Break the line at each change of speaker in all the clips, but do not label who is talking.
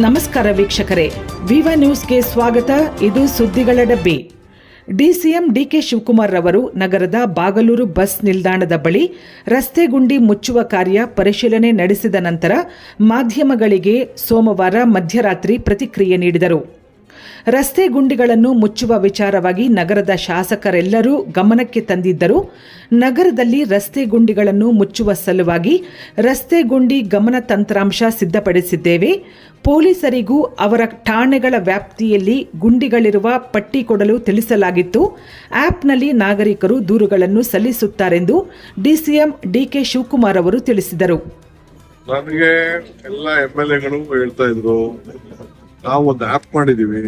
ನಮಸ್ಕಾರ ವೀಕ್ಷಕರೇ. ವಿವ ನ್ಯೂಸ್ಗೆ ಸ್ವಾಗತ. ಇದು ಸುದ್ದಿಗಳ ಡಬ್ಬಿ. ಡಿಸಿಎಂ ಡಿಕೆ ಶಿವಕುಮಾರ್ ರವರು ನಗರದ ಬಾಗಲೂರು ಬಸ್ ನಿಲ್ದಾಣದ ಬಳಿ ರಸ್ತೆ ಗುಂಡಿ ಮುಚ್ಚುವ ಕಾರ್ಯ ಪರಿಶೀಲನೆ ನಡೆಸಿದ ನಂತರ ಮಾಧ್ಯಮಗಳಿಗೆ ಸೋಮವಾರ ಮಧ್ಯರಾತ್ರಿ ಪ್ರತಿಕ್ರಿಯೆ ನೀಡಿದರು. ರಸ್ತೆ ಗುಂಡಿಗಳನ್ನು ಮುಚ್ಚುವ ವಿಚಾರವಾಗಿ ನಗರದ ಶಾಸಕರೆಲ್ಲರೂ ಗಮನಕ್ಕೆ ತಂದಿದ್ದರು. ನಗರದಲ್ಲಿ ರಸ್ತೆ ಗುಂಡಿಗಳನ್ನು ಮುಚ್ಚುವ ಸಲುವಾಗಿ ರಸ್ತೆ ಗುಂಡಿ ಗಮನ ತಂತ್ರಾಂಶ ಸಿದ್ಧಪಡಿಸಿದ್ದೇವೆ. ಪೊಲೀಸರಿಗೂ ಅವರ ಠಾಣೆಗಳ ವ್ಯಾಪ್ತಿಯಲ್ಲಿ ಗುಂಡಿಗಳಿರುವ ಪಟ್ಟಿ ಕೊಡಲು ತಿಳಿಸಲಾಗಿತ್ತು. ಆ್ಯಪ್ನಲ್ಲಿ ನಾಗರಿಕರು ದೂರುಗಳನ್ನು ಸಲ್ಲಿಸುತ್ತಾರೆಂದು ಡಿಸಿಎಂ ಡಿಕೆ ಶಿವಕುಮಾರ್ ಅವರು ತಿಳಿಸಿದರು.
ನನಗೆ ಎಲ್ಲ ಎಂ ಎಲ್ ಹೇಳ್ತಾ ಇದ್ರು. ನಾವು ಒಂದು ಆಪ್ ಮಾಡಿದೀವಿ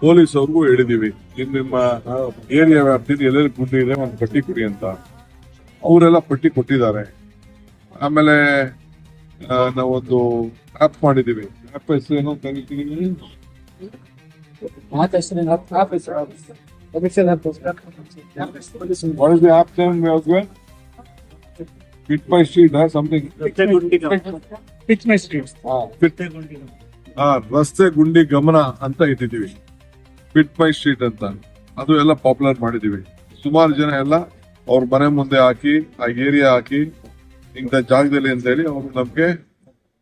ಪೊಲೀಸ್ ಅವ್ರಿಗೂ ಹೇಳಿದೀವಿ ನಿಮ್ ನಿಮ್ಮ ಏರಿಯಾ ವ್ಯಾಪ್ತಿಯಲ್ಲಿ ಎಲ್ಲೆಲ್ಲಿ ಗುಂಡಿ ಇದೆ ಒಂದು ಪಟ್ಟಿ ಕೊಡಿ ಅಂತ. ಅವರೆಲ್ಲ ಪಟ್ಟಿ ಕೊಟ್ಟಿದ್ದಾರೆ. ಆಮೇಲೆ ನಾವೊಂದು ಆಪ್ ಮಾಡಿದೀವಿ. ಆಪ್ ಹೆಸರು ಏನೋ ಕರಿತೀವಿ What is the app name, Yasmin? Hit by street, huh? Something.
Fix my street
Fit. ಆ ರಸ್ತೆ ಗುಂಡಿ ಗಮನ ಅಂತ ಇಟ್ಟಿದ್ದೀವಿ. ಪಿಟ್ ಮೈ ಸ್ಟ್ರೀಟ್ ಅಂತ. ಅದು ಎಲ್ಲ ಪಾಪ್ಯುಲರ್ ಮಾಡಿದೀವಿ ಸುಮಾರು ಜನ ಎಲ್ಲ ಅವ್ರ ಮನೆ ಮುಂದೆ ಹಾಕಿ, ಆ ಏರಿಯಾ ಹಾಕಿ, ಇಂಥ ಜಾಗದಲ್ಲಿ ಅಂತ ಹೇಳಿ ಅವರು ನಮ್ಗೆ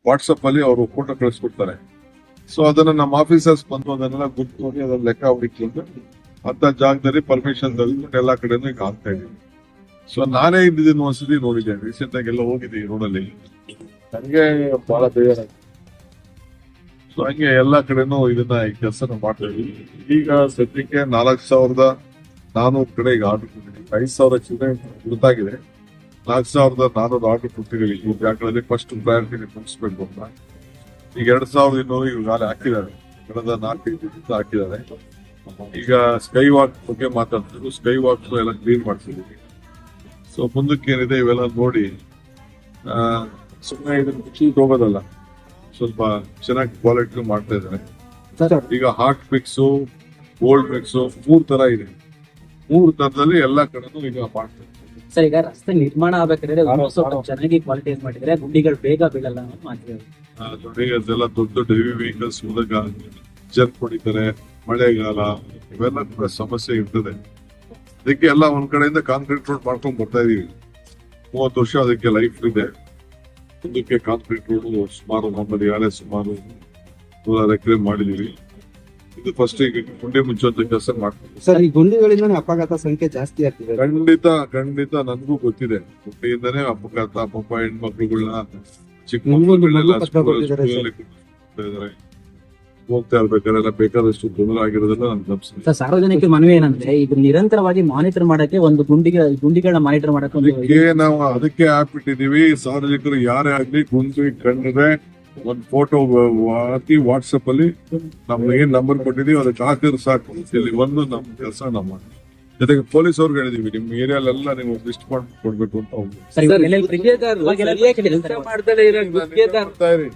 ವಾಟ್ಸಪ್ ಅಲ್ಲಿ ಅವರು ಫೋಟೋ ಕಳಿಸ್ಕೊಡ್ತಾರೆ. ಸೊ ಅದನ್ನ ನಮ್ಮ ಆಫೀಸರ್ಸ್ ಬಂದು ಅದನ್ನೆಲ್ಲ ಗುರ್ತು ನೋಡಿ ಅದನ್ನ ಲೆಕ್ಕ ಹೊಡಿಕೊಂಡು ಅಂತ ಜಾಗದಲ್ಲಿ ಪರ್ಮಿಷನ್ ತೆಗೆದುಕೊಂಡು ಎಲ್ಲಾ ಕಡೆನೂ ಈಗ ಆಗ್ತಾ ಇದೀವಿ ಸೊ ನಾನೇ ಇದ್ದಿದ್ದೀನಿ ಒಂದ್ಸತಿ ನೋಡಿದ್ದೆ ರೀಸೆಂಟ್ ಆಗಿ ಎಲ್ಲ ಹೋಗಿದ್ದೀನಿ ರೋಡಲ್ಲಿ ನನಗೆ ಬಹಳ ಬೇಜಾರಾಗ್ತದೆ ಸೊ ಹಂಗೆ ಎಲ್ಲಾ ಕಡೆನೂ ಇದನ್ನ ಕೆಲಸನ ಮಾಡ್ತಾ ಈಗ ಸದ್ಯಕ್ಕೆ ನಾಲ್ಕು ಸಾವಿರದ ನಾನೂರು ಕಡೆ ಈಗ ಆರ್ಡರ್ ಕೊಟ್ಟಿದ್ದೀನಿ. ಐದು ಸಾವಿರ ಚಿಲ್ಲರೆ ಗೊತ್ತಾಗಿದೆ ನಾಲ್ಕು ಸಾವಿರದ ನಾನೂರು ಆರ್ಡರ್ ಕೊಟ್ಟಿದ್ದೀವಿ. ಈ ಬ್ಯಾಂಕ್ಗಳಲ್ಲಿ ಫಸ್ಟ್ ಪ್ರಯಾರಿಟಿ ಮುಗಿಸ್ಬೇಕು ಅಂತ. ಈಗ ಎರಡು ಸಾವಿರದ ಇನ್ನೂರು ಈಗಾಗಲೇ ಹಾಕಿದ್ದಾರೆ. ಕಳೆದ ನಾಲ್ಕೈದು ಹಾಕಿದ್ದಾರೆ. ಈಗ ಸ್ಕೈ ವಾಕ್ ಬಗ್ಗೆ ಮಾತಾಡ್ತಿದ್ರು ಸ್ಕೈ ವಾಕ್ ಎಲ್ಲ ಕ್ಲೀನ್ ಮಾಡ್ತಿದ್ದೀವಿ. ಸೊ ಮುಂದಕ್ಕೆ ಏನಿದೆ ಇವೆಲ್ಲ ನೋಡಿ ಸುಮ್ಮನೆ ಇದನ್ನು ಮುಚ್ಚಿ ಹೋಗೋದಲ್ಲ. ಸ್ವಲ್ಪ ಚೆನ್ನಾಗಿ ಕ್ವಾಲಿಟಿ ಮಾಡ್ತಾ ಇದ್ದಾರೆ ಈಗ ಹಾಟ್ ಮಿಕ್ಸು ಗೋಲ್ಡ್ ಮಿಕ್ಸು ಮೂರ್ ತರ ಇದೆ. ಮೂರು ತರದಲ್ಲಿ ಎಲ್ಲಾ ಕಡೆನೂ ಈಗ ಮಾಡ್ತಾರೆ
ಸರ್ ಈಗ ರಸ್ತೆ ನಿರ್ಮಾಣ ಆಗ್ಬೇಕಾದ್ರೆ ಚೆನ್ನಾಗಿ ಕ್ವಾಲಿಟಿ ಮಾಡಿದ್ರೆ ಗುಂಡಿಗಳು ಬೇಗ ಬೀಳಲ್ಲ
ಅದೆಲ್ಲ ದೊಡ್ಡ ದೊಡ್ಡ ಹೆವಿ ವೆಹಿಕಲ್ಸ್ ಮೂಲಕ ಜರ್ಕ್ ಹೊಡಿತಾರೆ ಮಳೆಗಾಲ ಇವೆಲ್ಲ ಕೂಡ ಸಮಸ್ಯೆ ಇರ್ತದೆ. ಅದಕ್ಕೆ ಎಲ್ಲ ಒಂದ್ ಕಡೆಯಿಂದ ಕಾಂಕ್ರೀಟ್ ರೋಡ್ ಮಾಡ್ಕೊಂಡ್ ಬರ್ತಾ ಇದೀವಿ. ಮೂವತ್ತು ವರ್ಷ ಅದಕ್ಕೆ ಲೈಫ್ ಇದೆ. ಮುಂದಕ್ಕೆ ಕಾನ್ಕ್ರೀಟ್ ರೋಡ್ ಸುಮಾರು ನಮ್ಮಲ್ಲಿ ಯಾರೇ ಸುಮಾರು ನೂರಾರು ಎಕರೆ ಮಾಡಿದೀವಿ ಇದು ಫಸ್ಟ್ ಈಗ ಗುಂಡಿ ಮುಚ್ಚುವಂತ ಕೆಲಸ ಮಾಡ್ತೀವಿ.
ಸರ್ ಈ ಗುಂಡಿಗಳಿಂದ ಅಪಘಾತ ಸಂಖ್ಯೆ ಜಾಸ್ತಿ ಆಗ್ತಿದೆ.
ಖಂಡಿತ ಖಂಡಿತ ನನಗೂ ಗೊತ್ತಿದೆ. ಗುಂಡಿಯಿಂದನೇ ಅಪಘಾತ ಪಾಪ ಹೆಣ್ಮಕ್ಳುಗಳನ್ನ ಚಿಕ್ಕ
ನಿಮ್ಗೂ
ಹೋಗ್ತಾ ಇರ್ಬೇಕಾದ್ರೆ ಬೇಕಾದಷ್ಟು ತೊಂದರೆ ನಾನು
ಸರ್ ಸಾರ್ವಜನಿಕರ ಮನವಿ ಏನಂದ್ರೆ ಇದು ನಿರಂತರವಾಗಿ ಮಾನಿಟರ್ ಮಾಡಕ್ಕೆ ಒಂದು ಗುಂಡಿಗೆ ಗುಂಡಿಗಳನ್ನ ಮಾನಿಟರ್ ಮಾಡಕ್ಕೆ ಒಂದು
ಅದಕ್ಕೆ ನಾವು ಅದಕ್ಕೆ ಹಾಕ್ಬಿಟ್ಟಿದೀವಿ ಸಾರ್ವಜನಿಕರು ಯಾರೇ ಆಗ್ಲಿ ಗುಂಡಿ ಕಂಡ್ರೆ ಒಂದ್ ಫೋಟೋ ಹಾಕಿ ವಾಟ್ಸಪ್ ಅಲ್ಲಿ ನಮ್ಗೆ ಏನ್ ನಂಬರ್ ಕೊಟ್ಟಿದೀವಿ ಅದಕ್ಕೆ ಹಾಕಿದ್ರೆ ಸಾಕು. ಇಲ್ಲಿ ಒಂದು ನಮ್ ಕೆಲಸ ನಮ್ಮ. ಜೊತೆಗೆ ಪೊಲೀಸ್ ಅವ್ರಿಗೆ ಹೇಳಿದೀವಿ ನಿಮ್ ಏರಿಯಾಲೆಲ್ಲ ನೀವು ಲಿಸ್ಟ್ ಮಾಡ್ಕೊಡ್ಬೇಕು ಅಂತ
ಸರ್, ಇವಾಗ ಎಲ್ಲೆಲ್ಲಿ
ಗುತ್ತಿಗೆದಾರರು
ಇವಾಗೆಲ್ಲ
ಸರಿಯಾಗಿ
ಹೇಳ್ತಾರೆ.
ಕೆಲಸ ಮಾಡ್ದಲೇ ಇರೋ ಗುತ್ತಿಗೆದಾರ
ನೋಡ್ತಾ ಇರಿ.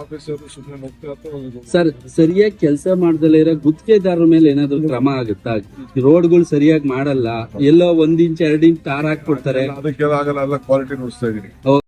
ಆಫೀಸರ್ ಸುಮ್ಮನೆ ಹೋಗ್ತಾ ಇರ್ತಾರೆ.
ಸರ್ ಸರಿಯಾಗಿ ಕೆಲಸ ಮಾಡ್ದಲೇ ಇರೋ ಗುತ್ತಿಗೆದಾರರ ಮೇಲೆ ಏನಾದ್ರು ಕ್ರಮ ಆಗುತ್ತಾ? ರೋಡ್ಗಳು ಸರಿಯಾಗಿ ಮಾಡಲ್ಲ ಎಲ್ಲೋ ಒಂದ್ ಇಂಚ್ ಎರಡ್ ಇಂಚ್ ತಾರ್ ಹಾಕ್ಬಿಡ್ತಾರೆ.
ಅದಕ್ಕೆಲ್ಲ ಆಗಲ್ಲ ಎಲ್ಲ ಕ್ವಾಲಿಟಿ ನೋಡ್ತಾ ಇದೀನಿ